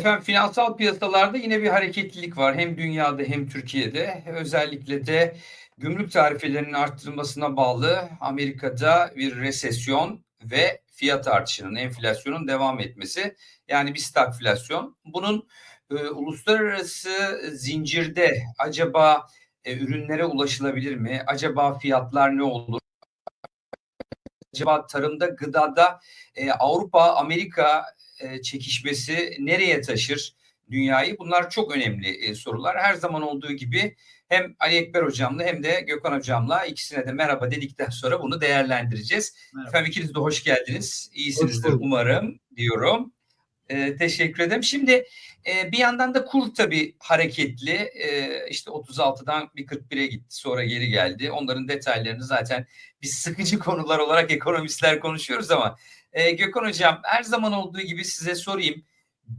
Efendim finansal piyasalarda yine bir hareketlilik var. Hem dünyada hem Türkiye'de. Özellikle de gümrük tarifelerinin arttırılmasına bağlı Amerika'da bir resesyon ve fiyat artışının, enflasyonun devam etmesi. Yani bir stagflasyon. Bunun e, uluslararası zincirde acaba e, ürünlere ulaşılabilir mi? Acaba fiyatlar ne olur? Acaba tarımda, gıdada e, Avrupa, Amerika e, çekişmesi nereye taşır dünyayı? Bunlar çok önemli e, sorular. Her zaman olduğu gibi hem Ali Ekber hocamla hem de Gökhan hocamla ikisine de merhaba dedikten sonra bunu değerlendireceğiz. Merhaba. Efendim ikiniz de hoş geldiniz. Hoş İyisinizdir bulduk. umarım diyorum. E, teşekkür ederim. Şimdi e, bir yandan da kur tabii hareketli. E, işte 36'dan bir 41'e gitti sonra geri geldi. Onların detaylarını zaten biz sıkıcı konular olarak ekonomistler konuşuyoruz ama e, Gökhan Hocam her zaman olduğu gibi size sorayım.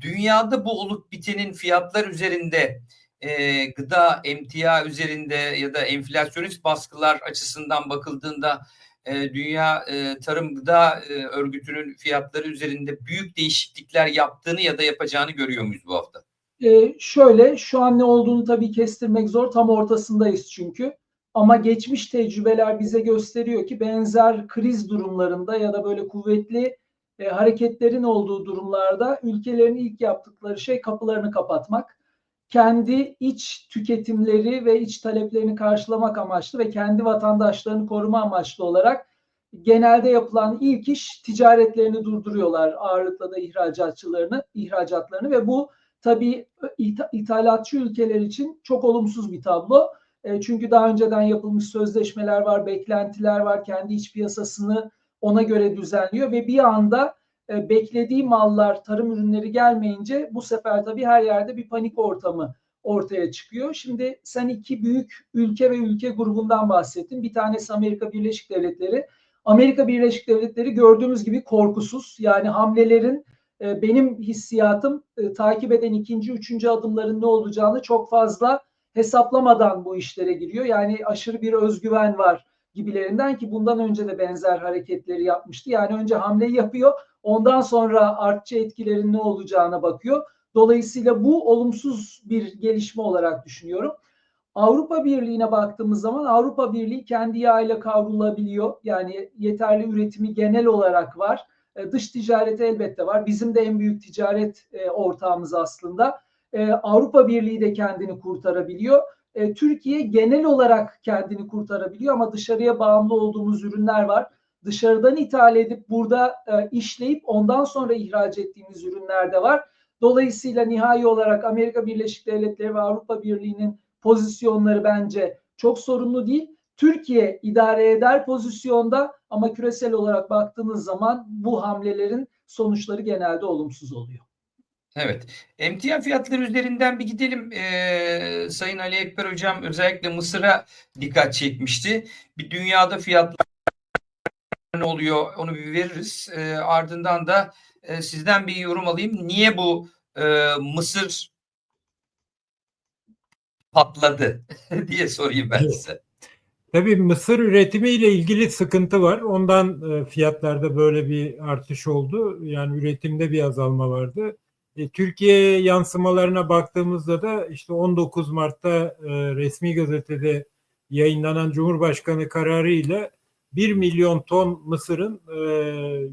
Dünyada bu olup bitenin fiyatlar üzerinde e, gıda, emtia üzerinde ya da enflasyonist baskılar açısından bakıldığında e, Dünya e, Tarım Gıda e, Örgütü'nün fiyatları üzerinde büyük değişiklikler yaptığını ya da yapacağını görüyor muyuz bu hafta? Ee, şöyle şu an ne olduğunu tabii kestirmek zor. Tam ortasındayız çünkü. Ama geçmiş tecrübeler bize gösteriyor ki benzer kriz durumlarında ya da böyle kuvvetli e, hareketlerin olduğu durumlarda ülkelerin ilk yaptıkları şey kapılarını kapatmak. Kendi iç tüketimleri ve iç taleplerini karşılamak amaçlı ve kendi vatandaşlarını koruma amaçlı olarak genelde yapılan ilk iş ticaretlerini durduruyorlar ağırlıkla da ihracatçılarını, ihracatlarını ve bu tabii ith- ithalatçı ülkeler için çok olumsuz bir tablo. E, çünkü daha önceden yapılmış sözleşmeler var, beklentiler var, kendi iç piyasasını ona göre düzenliyor ve bir anda e, beklediği mallar, tarım ürünleri gelmeyince bu sefer tabii her yerde bir panik ortamı ortaya çıkıyor. Şimdi sen iki büyük ülke ve ülke grubundan bahsettin. Bir tanesi Amerika Birleşik Devletleri. Amerika Birleşik Devletleri gördüğümüz gibi korkusuz. Yani hamlelerin e, benim hissiyatım takip eden ikinci, üçüncü adımların ne olacağını çok fazla hesaplamadan bu işlere giriyor. Yani aşırı bir özgüven var gibilerinden ki bundan önce de benzer hareketleri yapmıştı. Yani önce hamleyi yapıyor, ondan sonra artçı etkilerin ne olacağına bakıyor. Dolayısıyla bu olumsuz bir gelişme olarak düşünüyorum. Avrupa Birliği'ne baktığımız zaman Avrupa Birliği kendi yağıyla kavrulabiliyor. Yani yeterli üretimi genel olarak var. E, dış ticareti elbette var. Bizim de en büyük ticaret e, ortağımız aslında. E, Avrupa Birliği de kendini kurtarabiliyor. E, Türkiye genel olarak kendini kurtarabiliyor ama dışarıya bağımlı olduğumuz ürünler var. Dışarıdan ithal edip burada e, işleyip ondan sonra ihraç ettiğimiz ürünler de var. Dolayısıyla nihai olarak Amerika Birleşik Devletleri ve Avrupa Birliği'nin pozisyonları bence çok sorunlu değil. Türkiye idare eder pozisyonda ama küresel olarak baktığınız zaman bu hamlelerin sonuçları genelde olumsuz oluyor. Evet. Emtia fiyatları üzerinden bir gidelim. Ee, Sayın Ali Ekber Hocam özellikle Mısır'a dikkat çekmişti. Bir dünyada fiyatlar ne oluyor onu bir veririz. Ee, ardından da e, sizden bir yorum alayım. Niye bu e, Mısır patladı diye sorayım ben size. Tabii mısır üretimiyle ilgili sıkıntı var. Ondan e, fiyatlarda böyle bir artış oldu. Yani üretimde bir azalma vardı. E, Türkiye yansımalarına baktığımızda da işte 19 Mart'ta e, resmi gazetede yayınlanan Cumhurbaşkanı kararı ile 1 milyon ton mısırın e,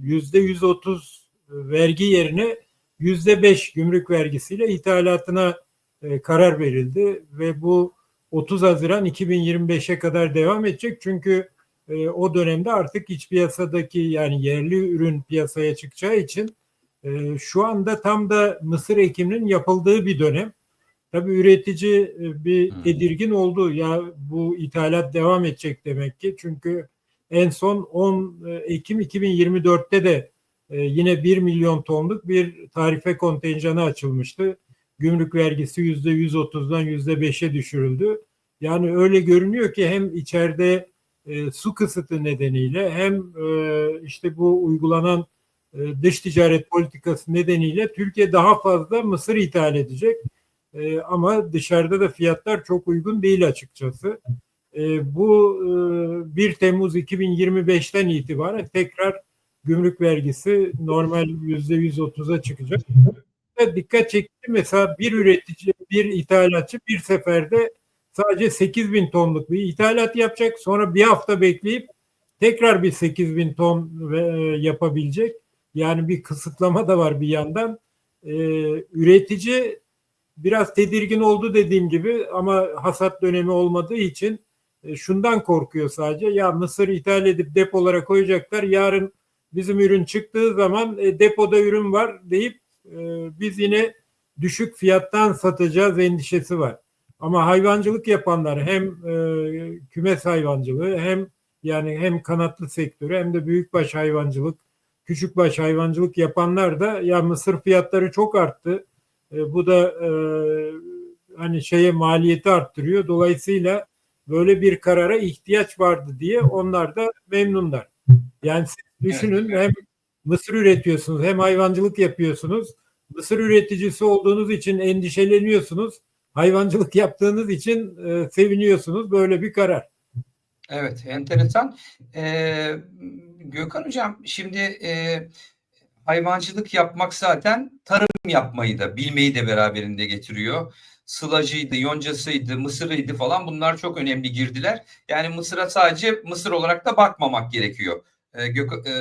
yüzde 130 vergi yerine yüzde 5 gümrük vergisiyle ithalatına karar verildi ve bu 30 Haziran 2025'e kadar devam edecek. Çünkü o dönemde artık iç piyasadaki yani yerli ürün piyasaya çıkacağı için e, şu anda tam da mısır ekiminin yapıldığı bir dönem. Tabii üretici e, bir tedirgin oldu. Ya bu ithalat devam edecek demek ki. Çünkü en son 10 Ekim 2024'te de e, yine 1 milyon tonluk bir tarife kontenjanı açılmıştı gümrük vergisi yüzde 130'dan yüzde 5'e düşürüldü. Yani öyle görünüyor ki hem içeride e, su kısıtı nedeniyle hem e, işte bu uygulanan e, dış ticaret politikası nedeniyle Türkiye daha fazla mısır ithal edecek. E, ama dışarıda da fiyatlar çok uygun değil açıkçası. E, bu e, 1 Temmuz 2025'ten itibaren tekrar gümrük vergisi normal yüzde 130'a çıkacak. nokta dikkat çekti. Mesela bir üretici, bir ithalatçı bir seferde sadece 8 bin tonluk bir ithalat yapacak. Sonra bir hafta bekleyip tekrar bir 8 bin ton yapabilecek. Yani bir kısıtlama da var bir yandan. Ee, üretici biraz tedirgin oldu dediğim gibi ama hasat dönemi olmadığı için e, şundan korkuyor sadece. Ya mısır ithal edip depolara koyacaklar. Yarın bizim ürün çıktığı zaman e, depoda ürün var deyip e, biz yine düşük fiyattan satacağız endişesi var. Ama hayvancılık yapanlar hem e, kümes hayvancılığı hem yani hem kanatlı sektörü hem de büyükbaş hayvancılık, küçükbaş hayvancılık yapanlar da ya mısır fiyatları çok arttı. E, bu da e, hani şeye maliyeti arttırıyor. Dolayısıyla böyle bir karara ihtiyaç vardı diye onlar da memnunlar. Yani siz düşünün hem mısır üretiyorsunuz hem hayvancılık yapıyorsunuz. Mısır üreticisi olduğunuz için endişeleniyorsunuz. Hayvancılık yaptığınız için e, seviniyorsunuz. Böyle bir karar. Evet, enteresan. Ee, Gökhan Hocam, şimdi e, hayvancılık yapmak zaten tarım yapmayı da, bilmeyi de beraberinde getiriyor. Sılacıydı, yoncasıydı, mısırıydı falan bunlar çok önemli girdiler. Yani mısıra sadece mısır olarak da bakmamak gerekiyor. Ee, Gök, e,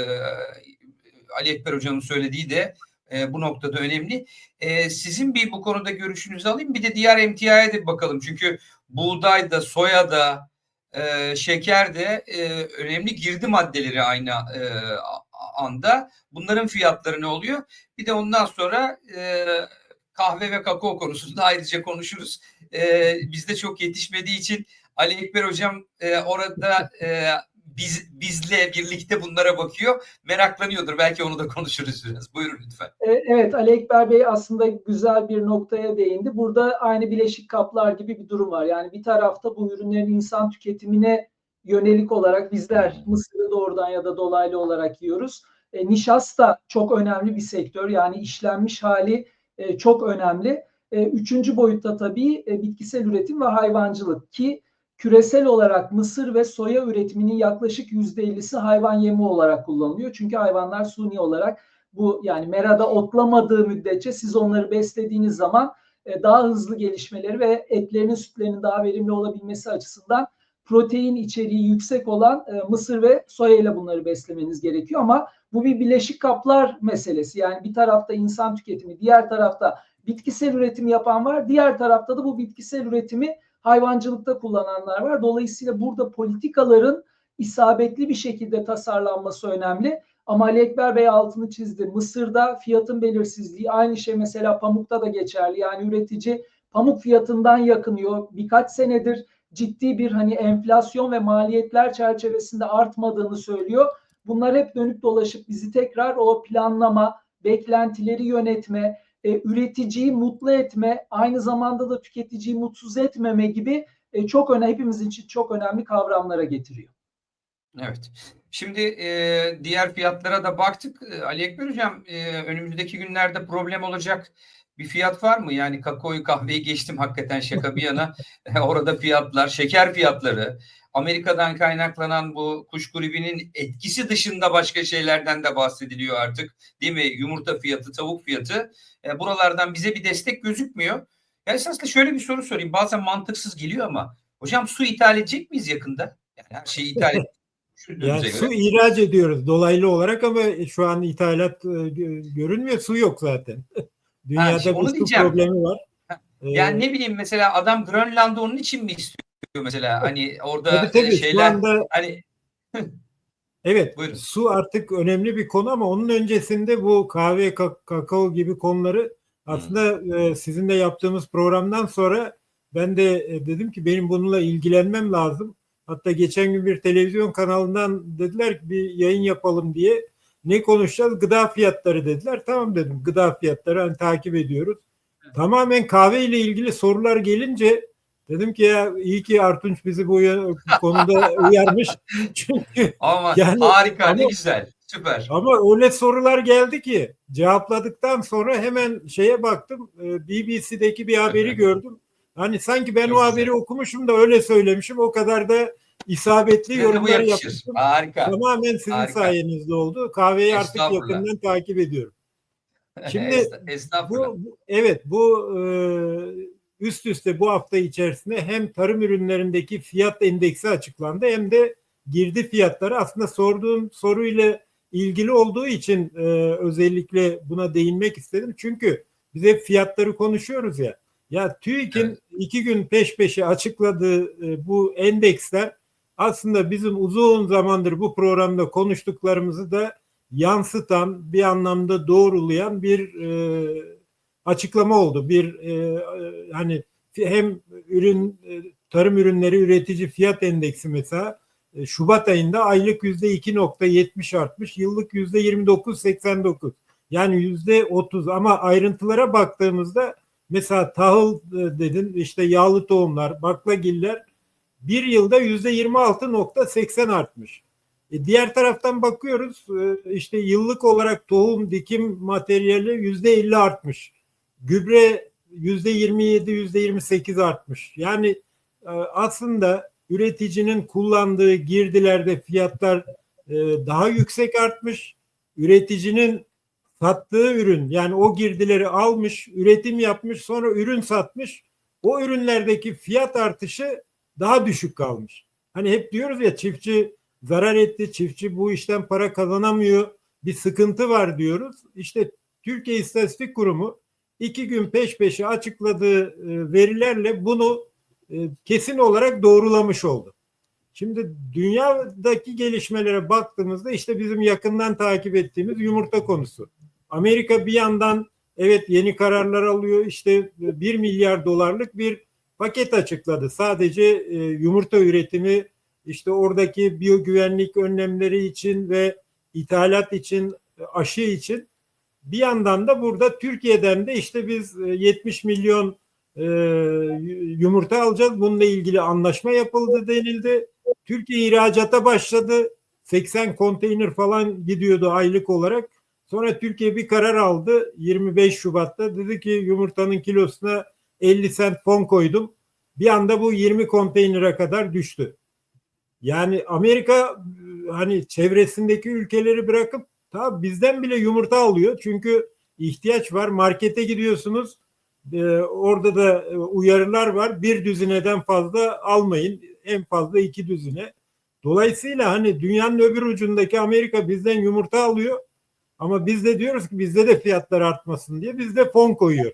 Ali Ekber Hoca'nın söylediği de e, bu noktada önemli. E, sizin bir bu konuda görüşünüzü alayım. Bir de diğer emtiaya da bakalım. Çünkü buğdayda, soyada, e, şeker de e, önemli girdi maddeleri aynı e, anda. Bunların fiyatları ne oluyor? Bir de ondan sonra e, kahve ve kakao konusunda ayrıca konuşuruz. E, bizde çok yetişmediği için Ali Ekber Hocam e, orada e, biz bizle birlikte bunlara bakıyor. Meraklanıyordur. Belki onu da konuşuruz biraz. Buyurun lütfen. E, Evet Ali Ekber Bey aslında güzel bir noktaya değindi. Burada aynı bileşik kaplar gibi bir durum var. Yani bir tarafta bu ürünlerin insan tüketimine yönelik olarak bizler mısırı doğrudan ya da dolaylı olarak yiyoruz. E, nişasta çok önemli bir sektör. Yani işlenmiş hali e, çok önemli. E, üçüncü boyutta tabii e, bitkisel üretim ve hayvancılık ki küresel olarak mısır ve soya üretiminin yaklaşık %50'si hayvan yemi olarak kullanılıyor. Çünkü hayvanlar suni olarak bu yani merada otlamadığı müddetçe siz onları beslediğiniz zaman e, daha hızlı gelişmeleri ve etlerinin sütlerinin daha verimli olabilmesi açısından protein içeriği yüksek olan e, mısır ve soya ile bunları beslemeniz gerekiyor ama bu bir bileşik kaplar meselesi. Yani bir tarafta insan tüketimi, diğer tarafta bitkisel üretim yapan var. Diğer tarafta da bu bitkisel üretimi hayvancılıkta kullananlar var. Dolayısıyla burada politikaların isabetli bir şekilde tasarlanması önemli. Ama Ali Ekber Bey altını çizdi. Mısır'da fiyatın belirsizliği aynı şey mesela pamukta da geçerli. Yani üretici pamuk fiyatından yakınıyor. Birkaç senedir ciddi bir hani enflasyon ve maliyetler çerçevesinde artmadığını söylüyor. Bunlar hep dönüp dolaşıp bizi tekrar o planlama, beklentileri yönetme, e, üreticiyi mutlu etme, aynı zamanda da tüketiciyi mutsuz etmeme gibi e, çok önemli, hepimiz için çok önemli kavramlara getiriyor. Evet. Şimdi e, diğer fiyatlara da baktık. E, Ali Ekber Hocam e, önümüzdeki günlerde problem olacak bir fiyat var mı? Yani kakaoyu kahveyi geçtim hakikaten şaka bir yana. Orada fiyatlar, şeker fiyatları, Amerika'dan kaynaklanan bu kuş gribinin etkisi dışında başka şeylerden de bahsediliyor artık. Değil mi? Yumurta fiyatı, tavuk fiyatı. E, buralardan bize bir destek gözükmüyor. Ya esasında şöyle bir soru sorayım. Bazen mantıksız geliyor ama hocam su ithal edecek miyiz yakında? Yani her şeyi ithal et. Yani su ihraç ediyoruz dolaylı olarak ama şu an ithalat e, gö- görünmüyor. Su yok zaten. Dünyada işte onu bir su diyeceğim. problemi var. Yani Ee, ne bileyim mesela adam Grönland'ı onun için mi istiyor mesela? Hani orada tabii tabii e, şu şeyler anda hani Evet, Buyurun. su artık önemli bir konu ama onun öncesinde bu kahve, ka- kakao gibi konuları aslında e, sizinle yaptığımız programdan sonra ben de e, dedim ki benim bununla ilgilenmem lazım. Hatta geçen gün bir televizyon kanalından dediler ki bir yayın yapalım diye. Ne konuşacağız? Gıda fiyatları dediler. Tamam dedim. Gıda fiyatları hani takip ediyoruz. Tamamen kahve ile ilgili sorular gelince dedim ki ya iyi ki Artunç bizi bu, konuda uyarmış. Çünkü ama Yani harika ne ama- güzel süper. ama öyle sorular geldi ki cevapladıktan sonra hemen şeye baktım. e, BBC'deki bir haberi gördüm. Hani sanki ben Çok o güzel. haberi okumuşum da öyle söylemişim. O kadar da isabetli Size yakışır. yapmıştım. Harika. Tamamen sizin Harika. sayenizde oldu. Kahveyi artık yakından takip ediyorum. Şimdi. Bu, bu- evet bu e, üst üste bu hafta içerisinde hem tarım ürünlerindeki fiyat endeksi açıklandı hem de girdi fiyatları aslında sorduğum soruyla ilgili olduğu için e, özellikle buna değinmek istedim. Çünkü biz hep fiyatları konuşuyoruz ya. Ya TÜİK'in Evet. iki gün peş peşe açıkladığı e, bu endeksler aslında bizim uzun zamandır bu programda konuştuklarımızı da yansıtan bir anlamda doğrulayan bir e, açıklama oldu. Bir e, e, hani hem ürün e, tarım ürünleri üretici fiyat endeksi mesela e, Şubat ayında aylık yüzde 2.70 artmış, yıllık yüzde 29.89. Yani yüzde 30 ama ayrıntılara baktığımızda mesela tahıl dedin işte yağlı tohumlar, baklagiller bir yılda yüzde 26.80 artmış. E, diğer taraftan bakıyoruz işte yıllık olarak tohum dikim materyali yüzde 50 artmış. Gübre yüzde 27 yüzde 28 artmış. Yani e, aslında üreticinin kullandığı girdilerde fiyatlar e, daha yüksek artmış. Üreticinin sattığı ürün yani o girdileri almış, üretim yapmış, sonra ürün satmış. O ürünlerdeki fiyat artışı daha düşük kalmış. Hani hep diyoruz ya çiftçi zarar etti, çiftçi bu işten para kazanamıyor, bir sıkıntı var diyoruz. İşte Türkiye İstatistik Kurumu iki gün peş peşe açıkladığı e, verilerle bunu e, kesin olarak doğrulamış oldu. Şimdi dünyadaki gelişmelere baktığımızda işte bizim yakından takip ettiğimiz yumurta konusu. Amerika bir yandan evet yeni kararlar alıyor işte 1 milyar dolarlık bir paket açıkladı. Sadece e, yumurta üretimi işte oradaki biyogüvenlik önlemleri için ve ithalat için aşı için bir yandan da burada Türkiye'den de işte biz 70 milyon e, yumurta alacağız. Bununla ilgili anlaşma yapıldı denildi. Türkiye ihracata başladı. 80 konteyner falan gidiyordu aylık olarak. Sonra Türkiye bir karar aldı 25 Şubat'ta. Dedi ki yumurtanın kilosuna 50 sent fon koydum. Bir anda bu 20 konteynere kadar düştü. Yani Amerika hani çevresindeki ülkeleri bırakıp ta bizden bile yumurta alıyor. Çünkü ihtiyaç var. Markete gidiyorsunuz. Ee, orada da uyarılar var. Bir düzineden fazla almayın. En fazla iki düzine. Dolayısıyla hani dünyanın öbür ucundaki Amerika bizden yumurta alıyor. Ama biz de diyoruz ki bizde de fiyatlar artmasın diye biz de fon koyuyor.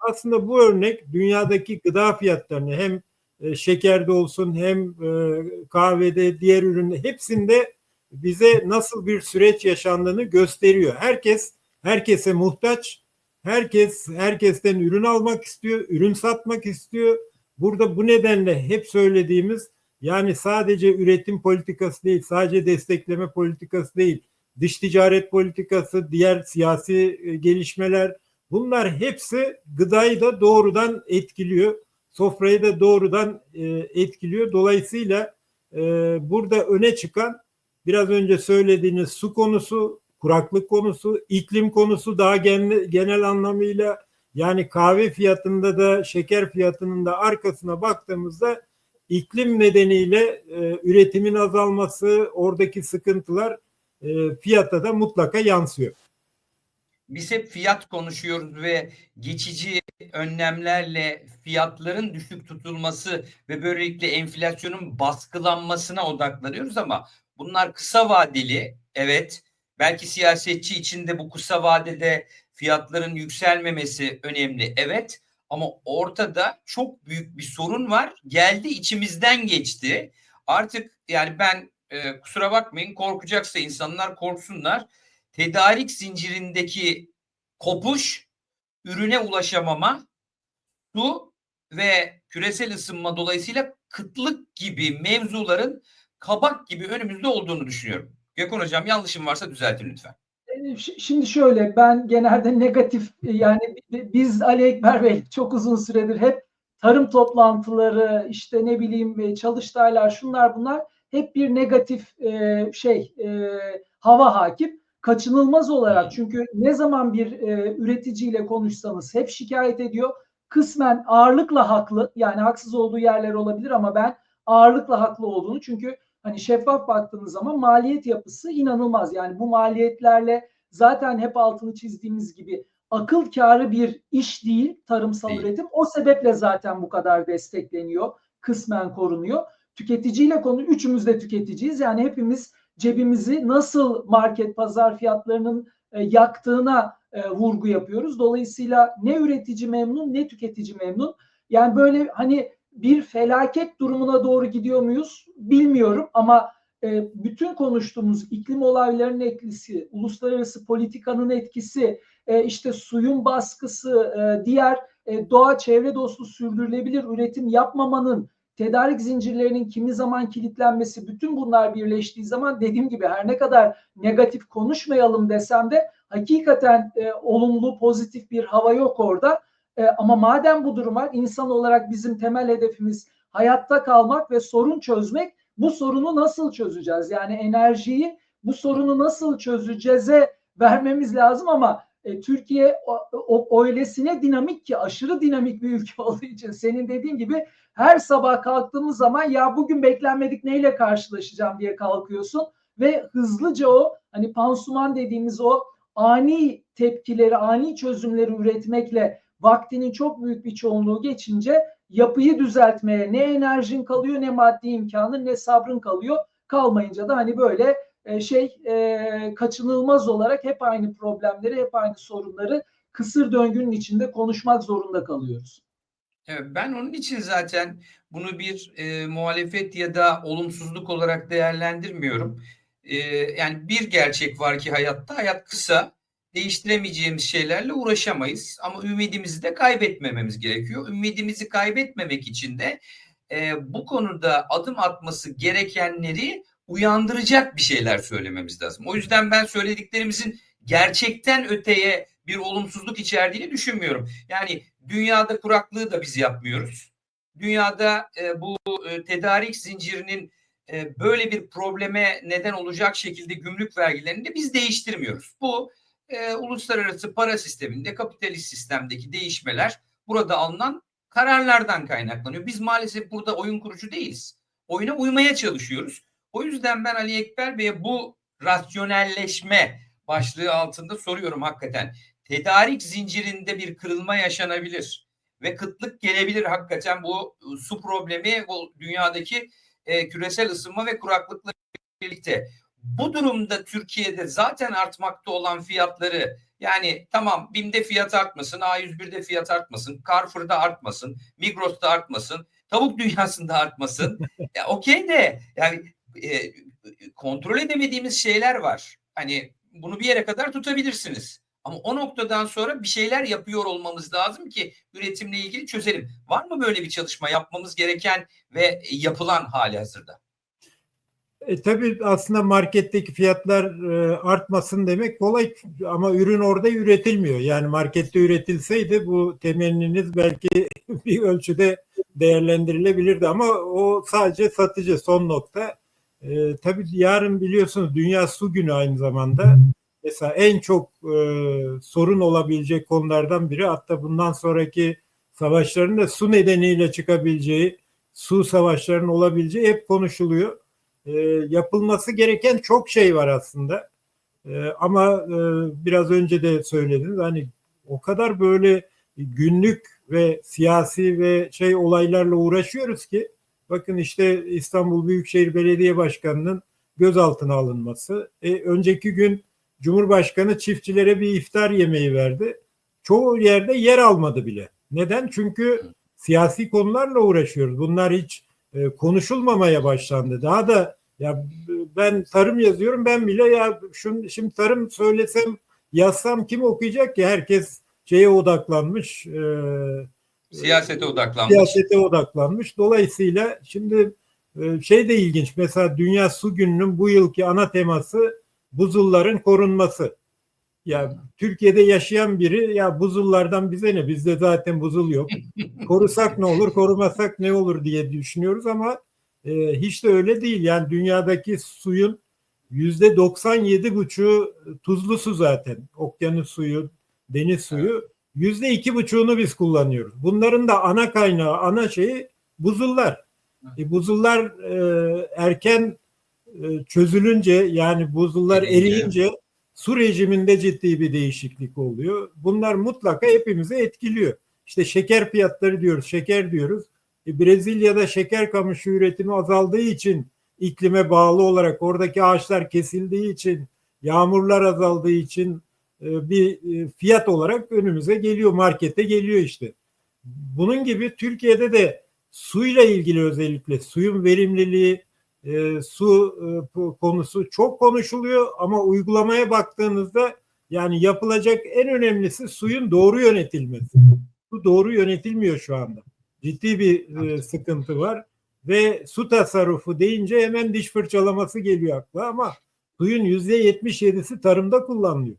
Aslında bu örnek dünyadaki gıda fiyatlarını hem e, şekerde olsun hem e, kahvede diğer üründe hepsinde bize nasıl bir süreç yaşandığını gösteriyor. Herkes herkese muhtaç. Herkes herkesten ürün almak istiyor, ürün satmak istiyor. Burada bu nedenle hep söylediğimiz yani sadece üretim politikası değil, sadece destekleme politikası değil, dış ticaret politikası, diğer siyasi gelişmeler bunlar hepsi gıdayı da doğrudan etkiliyor. Sofrayı da doğrudan e, etkiliyor. Dolayısıyla e, burada öne çıkan biraz önce söylediğiniz su konusu, kuraklık konusu, iklim konusu daha genel, anlamıyla yani kahve fiyatında da şeker fiyatının da arkasına baktığımızda iklim nedeniyle e, üretimin azalması, oradaki sıkıntılar e, fiyata da mutlaka yansıyor. Biz hep fiyat konuşuyoruz ve geçici önlemlerle fiyatların düşük tutulması ve böylelikle enflasyonun baskılanmasına odaklanıyoruz ama bunlar kısa vadeli. Evet, belki siyasetçi için de bu kısa vadede fiyatların yükselmemesi önemli. Evet, ama ortada çok büyük bir sorun var. Geldi içimizden geçti. Artık yani ben e, kusura bakmayın korkacaksa insanlar korksunlar. Tedarik zincirindeki kopuş, ürüne ulaşamama, su ve küresel ısınma dolayısıyla kıtlık gibi mevzuların kabak gibi önümüzde olduğunu düşünüyorum. Gökhan Hocam yanlışım varsa düzeltin lütfen. Şimdi şöyle ben genelde negatif yani biz Ali Ekber Bey çok uzun süredir hep tarım toplantıları işte ne bileyim çalıştaylar şunlar bunlar hep bir negatif e, şey e, hava hakim kaçınılmaz olarak çünkü ne zaman bir e, üreticiyle konuşsanız hep şikayet ediyor kısmen ağırlıkla haklı yani haksız olduğu yerler olabilir ama ben ağırlıkla haklı olduğunu çünkü hani şeffaf baktığınız zaman maliyet yapısı inanılmaz. Yani bu maliyetlerle zaten hep altını çizdiğimiz gibi akıl kârı bir iş değil tarımsal Değil. üretim. O sebeple zaten bu kadar destekleniyor, kısmen korunuyor. Tüketiciyle konu üçümüz de tüketiciyiz. Yani hepimiz cebimizi nasıl market pazar fiyatlarının e, yaktığına e, vurgu yapıyoruz. Dolayısıyla ne üretici memnun ne tüketici memnun. Yani böyle hani bir felaket durumuna doğru gidiyor muyuz bilmiyorum ama e, bütün konuştuğumuz iklim olaylarının etkisi, uluslararası politikanın etkisi, e, işte suyun baskısı, e, diğer e, doğa çevre dostu sürdürülebilir üretim yapmamanın, tedarik zincirlerinin kimi zaman kilitlenmesi, bütün bunlar birleştiği zaman dediğim gibi her ne kadar negatif konuşmayalım desem de hakikaten e, olumlu, pozitif bir hava yok orada. E, ama madem bu durum var, insan olarak bizim temel hedefimiz hayatta kalmak ve sorun çözmek. Bu sorunu nasıl çözeceğiz? Yani enerjiyi bu sorunu nasıl çözeceğize vermemiz lazım ama e, Türkiye o, o, öylesine dinamik ki aşırı dinamik bir ülke olduğu için senin dediğin gibi her sabah kalktığımız zaman ya bugün beklenmedik neyle karşılaşacağım diye kalkıyorsun ve hızlıca o hani pansuman dediğimiz o ani tepkileri, ani çözümleri üretmekle vaktinin çok büyük bir çoğunluğu geçince yapıyı düzeltmeye ne enerjin kalıyor ne maddi imkanın ne sabrın kalıyor. Kalmayınca da hani böyle e, şey e, kaçınılmaz olarak hep aynı problemleri, hep aynı sorunları kısır döngünün içinde konuşmak zorunda kalıyoruz. Ben onun için zaten bunu bir e, muhalefet ya da olumsuzluk olarak değerlendirmiyorum. E, yani bir gerçek var ki hayatta, hayat kısa, değiştiremeyeceğimiz şeylerle uğraşamayız. Ama ümidimizi de kaybetmememiz gerekiyor. Ümidimizi kaybetmemek için de e, bu konuda adım atması gerekenleri uyandıracak bir şeyler söylememiz lazım. O yüzden ben söylediklerimizin gerçekten öteye bir olumsuzluk içerdiğini düşünmüyorum. Yani dünyada kuraklığı da biz yapmıyoruz. Dünyada e, bu e, tedarik zincirinin e, böyle bir probleme neden olacak şekilde gümrük vergilerini de biz değiştirmiyoruz. Bu e, uluslararası para sisteminde, kapitalist sistemdeki değişmeler burada alınan kararlardan kaynaklanıyor. Biz maalesef burada oyun kurucu değiliz. Oyuna uymaya çalışıyoruz. O yüzden ben Ali Ekber Bey'e bu rasyonelleşme başlığı altında soruyorum hakikaten. Tedarik zincirinde bir kırılma yaşanabilir ve kıtlık gelebilir hakikaten bu su problemi bu dünyadaki e, küresel ısınma ve kuraklıkla birlikte. Bu durumda Türkiye'de zaten artmakta olan fiyatları yani tamam BİM'de fiyat artmasın, A101'de fiyat artmasın, Carrefour'da artmasın, Migros'ta artmasın, tavuk dünyasında artmasın. ya okey de yani e, kontrol edemediğimiz şeyler var. Hani bunu bir yere kadar tutabilirsiniz. Ama o noktadan sonra bir şeyler yapıyor olmamız lazım ki üretimle ilgili çözelim. Var mı böyle bir çalışma yapmamız gereken ve yapılan hali hazırda? E, tabii aslında marketteki fiyatlar e, artmasın demek kolay ama ürün orada üretilmiyor. Yani markette üretilseydi bu temenniniz belki bir ölçüde değerlendirilebilirdi ama o sadece satıcı son nokta. E, tabii yarın biliyorsunuz Dünya Su Günü aynı zamanda. Mesela en çok e, sorun olabilecek konulardan biri hatta bundan sonraki savaşların da su nedeniyle çıkabileceği, su savaşlarının olabileceği hep konuşuluyor. E, yapılması gereken çok şey var aslında. E, ama e, biraz önce de söylediniz hani o kadar böyle günlük ve siyasi ve şey olaylarla uğraşıyoruz ki bakın işte İstanbul Büyükşehir Belediye Başkanı'nın gözaltına alınması. E, önceki gün Cumhurbaşkanı çiftçilere bir iftar yemeği verdi. Çoğu yerde yer almadı bile. Neden? Çünkü siyasi konularla uğraşıyoruz. Bunlar hiç e, konuşulmamaya başlandı. Daha da ya ben tarım yazıyorum ben bile ya şun, şimdi tarım söylesem yazsam kim okuyacak ki herkes şeye odaklanmış. E, Siyasete odaklanmış. Siyasete odaklanmış. Dolayısıyla şimdi e, şey de ilginç. Mesela Dünya Su Günü'nün bu yılki ana teması buzulların korunması. Ya Türkiye'de yaşayan biri ya buzullardan bize ne? Bizde zaten buzul yok. Korusak ne olur, korumasak ne olur diye düşünüyoruz ama e, hiç de öyle değil. Yani dünyadaki suyun yüzde 97 buçuğu tuzlu su zaten. Okyanus suyu, deniz suyu. Yüzde iki buçuğunu biz kullanıyoruz. Bunların da ana kaynağı, ana şeyi buzullar. E, buzullar e, erken e, çözülünce yani buzullar eriyince su rejiminde ciddi bir değişiklik oluyor. Bunlar mutlaka hepimizi etkiliyor. İşte şeker fiyatları diyoruz, şeker diyoruz. E, Brezilya'da şeker kamışı üretimi azaldığı için iklime bağlı olarak oradaki ağaçlar kesildiği için yağmurlar azaldığı için e, bir e, fiyat olarak önümüze geliyor markete geliyor işte. Bunun gibi Türkiye'de de suyla ilgili özellikle suyun verimliliği e, su e, konusu çok konuşuluyor ama uygulamaya baktığınızda yani yapılacak en önemlisi suyun doğru yönetilmesi. Su doğru yönetilmiyor şu anda. Ciddi bir e, sıkıntı var ve su tasarrufu deyince hemen diş fırçalaması geliyor akla ama suyun yüzde 77'si tarımda kullanılıyor.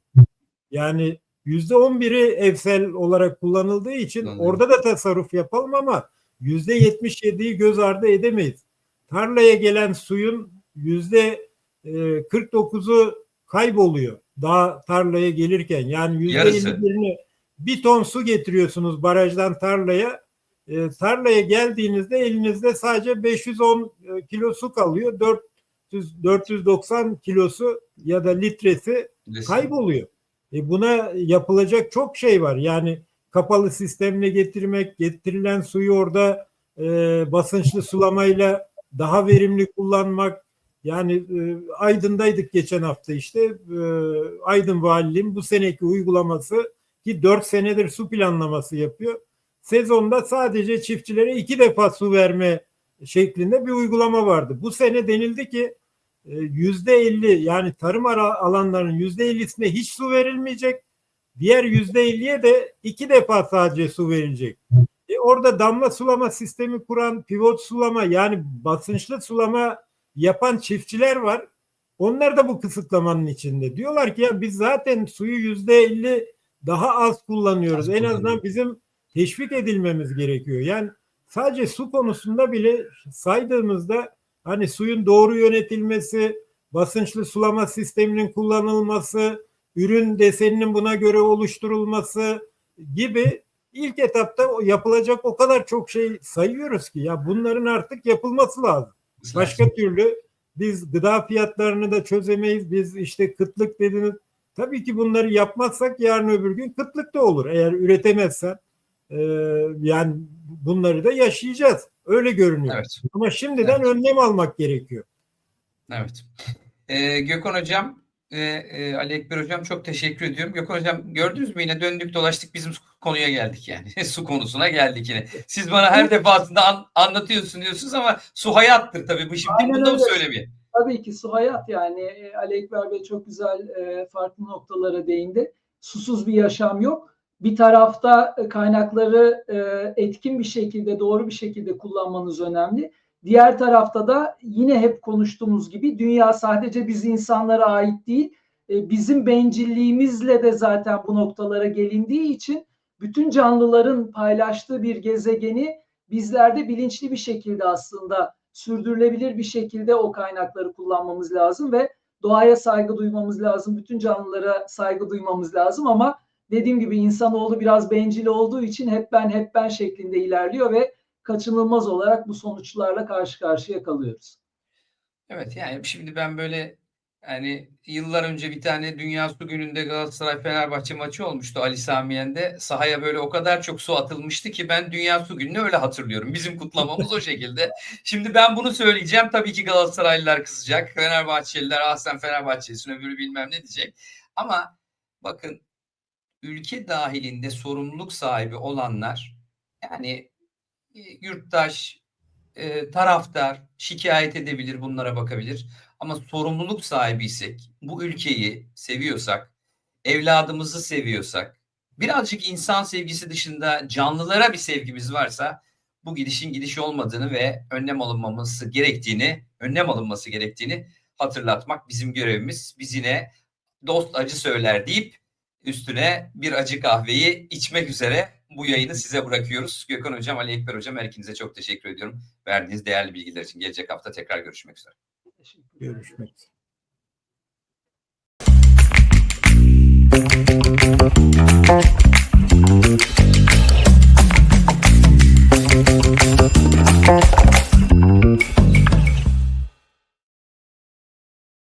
Yani yüzde 11'i evsel olarak kullanıldığı için orada da tasarruf yapalım ama yüzde 77'yi göz ardı edemeyiz. Tarlaya gelen suyun yüzde e, 49'u kayboluyor daha tarlaya gelirken. Yani yüzde Yarısı. %51'ini bir ton su getiriyorsunuz barajdan tarlaya. E, tarlaya geldiğinizde elinizde sadece 510 e, kilo su kalıyor. 400 490 kilosu ya da litresi kayboluyor. E buna yapılacak çok şey var. Yani kapalı sistemle getirmek, getirilen suyu orada e, basınçlı sulamayla daha verimli kullanmak. Yani e, Aydın'daydık geçen hafta işte. E, Aydın Valiliğin bu seneki uygulaması ki 4 senedir su planlaması yapıyor. Sezonda sadece çiftçilere iki defa su verme şeklinde bir uygulama vardı. Bu sene denildi ki e, yüzde elli yani tarım alanlarının yüzde ellisine hiç su verilmeyecek. Diğer yüzde elliye de iki defa sadece su verilecek. Orada damla sulama sistemi kuran, pivot sulama yani basınçlı sulama yapan çiftçiler var. Onlar da bu kısıtlamanın içinde. Diyorlar ki ya biz zaten suyu yüzde elli daha az kullanıyoruz. Az en azından bizim teşvik edilmemiz gerekiyor. Yani sadece su konusunda bile saydığımızda hani suyun doğru yönetilmesi, basınçlı sulama sisteminin kullanılması, ürün deseninin buna göre oluşturulması gibi ilk etapta yapılacak o kadar çok şey sayıyoruz ki ya bunların artık yapılması lazım. Başka türlü biz gıda fiyatlarını da çözemeyiz. Biz işte kıtlık dediniz. Tabii ki bunları yapmazsak yarın öbür gün kıtlık da olur. Eğer üretemezsen e, yani bunları da yaşayacağız. Öyle görünüyor. Evet. Ama şimdiden Evet. önlem almak gerekiyor. Evet. Ee, Gökhan Hocam ve e, Ali Ekber Hocam çok teşekkür ediyorum. Gökhan Hocam gördünüz mü yine döndük dolaştık bizim konuya geldik yani. su konusuna geldik yine. Siz bana her defasında an- anlatıyorsun diyorsunuz ama su hayattır tabii. Bu şimdi Aynen bunu da öyle. söylemeyin. Tabii ki su hayat yani E, Ali Ekber Bey çok güzel e, farklı noktalara değindi. Susuz bir yaşam yok. Bir tarafta e, kaynakları e, etkin bir şekilde, doğru bir şekilde kullanmanız önemli. Diğer tarafta da yine hep konuştuğumuz gibi dünya sadece biz insanlara ait değil. E, bizim bencilliğimizle de zaten bu noktalara gelindiği için bütün canlıların paylaştığı bir gezegeni bizler de bilinçli bir şekilde aslında sürdürülebilir bir şekilde o kaynakları kullanmamız lazım ve doğaya saygı duymamız lazım. Bütün canlılara saygı duymamız lazım ama dediğim gibi insanoğlu biraz bencil olduğu için hep ben hep ben şeklinde ilerliyor ve kaçınılmaz olarak bu sonuçlarla karşı karşıya kalıyoruz. Evet yani şimdi ben böyle yani yıllar önce bir tane Dünya Su Günü'nde Galatasaray Fenerbahçe maçı olmuştu Ali Samiyen'de. Sahaya böyle o kadar çok su atılmıştı ki ben Dünya Su Günü'nü öyle hatırlıyorum. Bizim kutlamamız o şekilde. Şimdi ben bunu söyleyeceğim. Tabii ki Galatasaraylılar kızacak. Fenerbahçeliler ah sen Fenerbahçelisin öbürü bilmem ne diyecek. Ama bakın ülke dahilinde sorumluluk sahibi olanlar yani yurttaş, e, taraftar şikayet edebilir, bunlara bakabilir. Ama sorumluluk sahibiysek, bu ülkeyi seviyorsak, evladımızı seviyorsak, birazcık insan sevgisi dışında canlılara bir sevgimiz varsa bu gidişin gidiş olmadığını ve önlem alınmaması gerektiğini, önlem alınması gerektiğini hatırlatmak bizim görevimiz. Biz yine dost acı söyler deyip üstüne bir acı kahveyi içmek üzere bu yayını size bırakıyoruz. Gökhan Hocam, Ali Ekber Hocam her ikinize çok teşekkür ediyorum. Verdiğiniz değerli bilgiler için gelecek hafta tekrar görüşmek üzere. Görüşmek üzere.